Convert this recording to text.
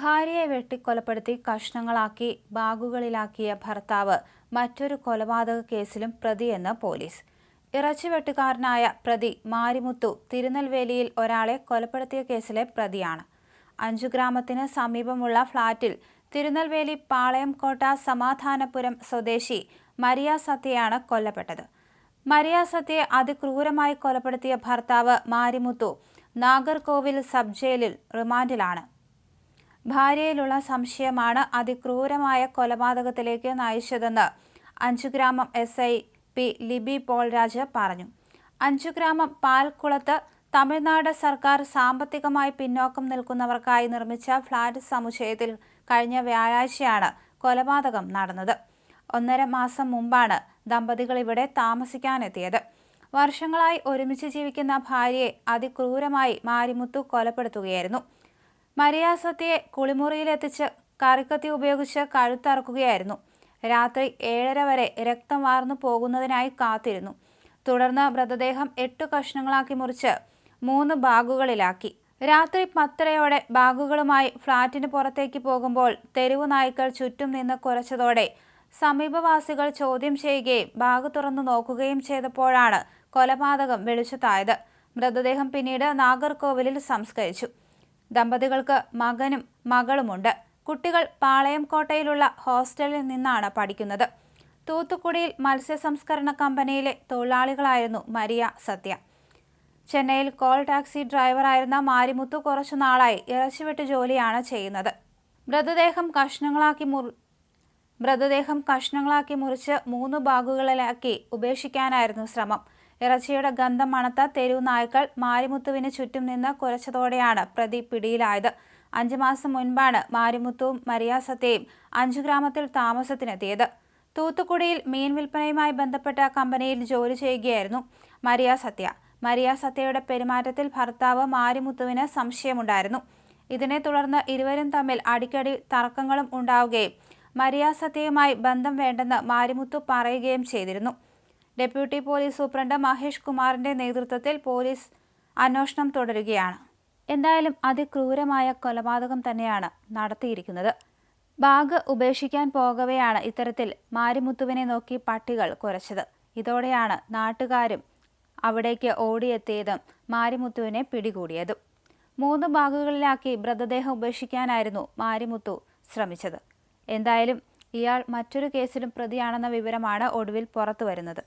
ഭാര്യയെ വെട്ടിക്കൊലപ്പെടുത്തി കഷ്ണങ്ങളാക്കി ബാഗുകളിലാക്കിയ ഭർത്താവ് മറ്റൊരു കൊലപാതക കേസിലും പ്രതിയെന്ന് പോലീസ്. ഇറച്ചി വെട്ടുകാരനായ പ്രതി മാരിമുത്തു തിരുനെൽവേലിയിൽ ഒരാളെ കൊലപ്പെടുത്തിയ കേസിലെ പ്രതിയാണ്. അഞ്ചു ഗ്രാമത്തിന് സമീപമുള്ള ഫ്ളാറ്റിൽ തിരുനെൽവേലി പാളയംകോട്ട സമാധാനപുരം സ്വദേശി മരിയ സത്യയാണ് കൊല്ലപ്പെട്ടത്. മരിയ സത്യയെ അതിക്രൂരമായി കൊലപ്പെടുത്തിയ ഭർത്താവ് മാരിമുത്തു നാഗർകോവിൽ സബ് ജയിലിൽ റിമാൻഡിലാണ്. ഭാര്യയിലുള്ള സംശയമാണ് അതിക്രൂരമായ കൊലപാതകത്തിലേക്ക് നയിച്ചതെന്ന് Anjugramam S I P Libi Polraj പറഞ്ഞു. അഞ്ചുഗ്രാമം പാൽക്കുളത്ത് തമിഴ്നാട് സർക്കാർ സാമ്പത്തികമായി പിന്നോക്കം നിൽക്കുന്നവർക്കായി നിർമ്മിച്ച ഫ്ളാറ്റ് സമുച്ചയത്തിൽ കഴിഞ്ഞ വ്യാഴാഴ്ചയാണ് കൊലപാതകം നടന്നത്. ഒന്നര മാസം മുമ്പാണ് ദമ്പതികൾ ഇവിടെ താമസിക്കാനെത്തിയത്. വർഷങ്ങളായി ഒരുമിച്ച് ജീവിക്കുന്ന ഭാര്യയെ അതിക്രൂരമായി മാരിമുത്തു കൊലപ്പെടുത്തുകയായിരുന്നു. മരിയാസത്യയെ കുളിമുറിയിലെത്തിച്ച് കറിക്കത്തി ഉപയോഗിച്ച് കഴുത്തറക്കുകയായിരുന്നു. രാത്രി ഏഴര വരെ രക്തം വാർന്നു പോകുന്നതിനായി കാത്തിരുന്നു. തുടർന്ന് മൃതദേഹം എട്ട് കഷ്ണങ്ങളാക്കി മുറിച്ച് മൂന്ന് ബാഗുകളിലാക്കി. രാത്രി പത്തരയോടെ ബാഗുകളുമായി ഫ്ളാറ്റിന് പുറത്തേക്ക് പോകുമ്പോൾ തെരുവു നായ്ക്കൾ ചുറ്റും നിന്ന് കുറച്ചതോടെ സമീപവാസികൾ ചോദ്യം ചെയ്യുകയും ബാഗ് തുറന്നു നോക്കുകയും ചെയ്തപ്പോഴാണ് കൊലപാതകം വെളിച്ചത്തായത്. മൃതദേഹം പിന്നീട് നാഗർകോവിലിൽ സംസ്കരിച്ചു. ദമ്പതികൾക്ക് മകനും മകളുമുണ്ട്. കുട്ടികൾ പാളയം കോട്ടയിലുള്ള ഹോസ്റ്റലിൽ നിന്നാണ് പഠിക്കുന്നത്. തൂത്തുക്കുടിയിൽ മത്സ്യ സംസ്കരണ കമ്പനിയിലെ തൊഴിലാളികളായിരുന്നു മരിയ സത്യ. ചെന്നൈയിൽ കോൾ ടാക്സി ഡ്രൈവറായിരുന്ന മാരിമുത്തു കുറച്ചു നാളായി ഇറച്ചിവെട്ട് ജോലിയാണ് ചെയ്യുന്നത്. മൃതദേഹം കഷ്ണങ്ങളാക്കി മുറി മൃതദേഹം കഷ്ണങ്ങളാക്കി മുറിച്ച് മൂന്ന് ഭാഗങ്ങളിലാക്കി ഉപേക്ഷിക്കാനായിരുന്നു ശ്രമം. ഇറച്ചിയുടെ ഗന്ധം മണത്ത തെരുവ് നായ്ക്കൾ മാരിമുത്തുവിന് ചുറ്റും നിന്ന് കുരച്ചതോടെയാണ് പ്രതി പിടിയിലായത്. അഞ്ചു മാസം മുൻപാണ് മാരിമുത്തുവും മരിയാസത്തെയും അഞ്ചു ഗ്രാമത്തിൽ താമസത്തിനെത്തിയത്. തൂത്തുക്കുടിയിൽ മീൻ വിൽപ്പനയുമായി ബന്ധപ്പെട്ട കമ്പനിയിൽ ജോലി ചെയ്യുകയായിരുന്നു മരിയ സത്യ. മരിയ സത്യയുടെ പെരുമാറ്റത്തിൽ ഭർത്താവ് മാരിമുത്തുവിന് സംശയമുണ്ടായിരുന്നു. ഇതിനെ തുടർന്ന് ഇരുവരും തമ്മിൽ അടിക്കടി തർക്കങ്ങളും ഉണ്ടാവുകയും മരിയ സത്യയുമായി ബന്ധം വേണ്ടെന്ന് മാരിമുത്തു പറയുകയും ചെയ്തിരുന്നു. ഡെപ്യൂട്ടി പോലീസ് സൂപ്രണ്ട് മഹേഷ് കുമാറിന്റെ നേതൃത്വത്തിൽ പോലീസ് അന്വേഷണം തുടരുകയാണ്. എന്തായാലും അതിക്രൂരമായ കൊലപാതകം തന്നെയാണ് നടത്തിയിരിക്കുന്നത്. ബാഗ് ഉപേക്ഷിക്കാൻ പോകവെയാണ് ഇത്തരത്തിൽ മാരിമുത്തുവിനെ നോക്കി പട്ടികൾ കുറച്ചത് ഇതോടെയാണ് നാട്ടുകാരും അവിടേക്ക് ഓടിയെത്തിയതും മാരിമുത്തുവിനെ പിടികൂടിയതും. മൂന്ന് ബാഗുകളിലാക്കി മൃതദേഹം ഉപേക്ഷിക്കാനായിരുന്നു മാരിമുത്തു ശ്രമിച്ചത്. എന്തായാലും ഇയാൾ മറ്റൊരു കേസിലും പ്രതിയാണെന്ന വിവരമാണ് ഒടുവിൽ പുറത്തുവരുന്നത്.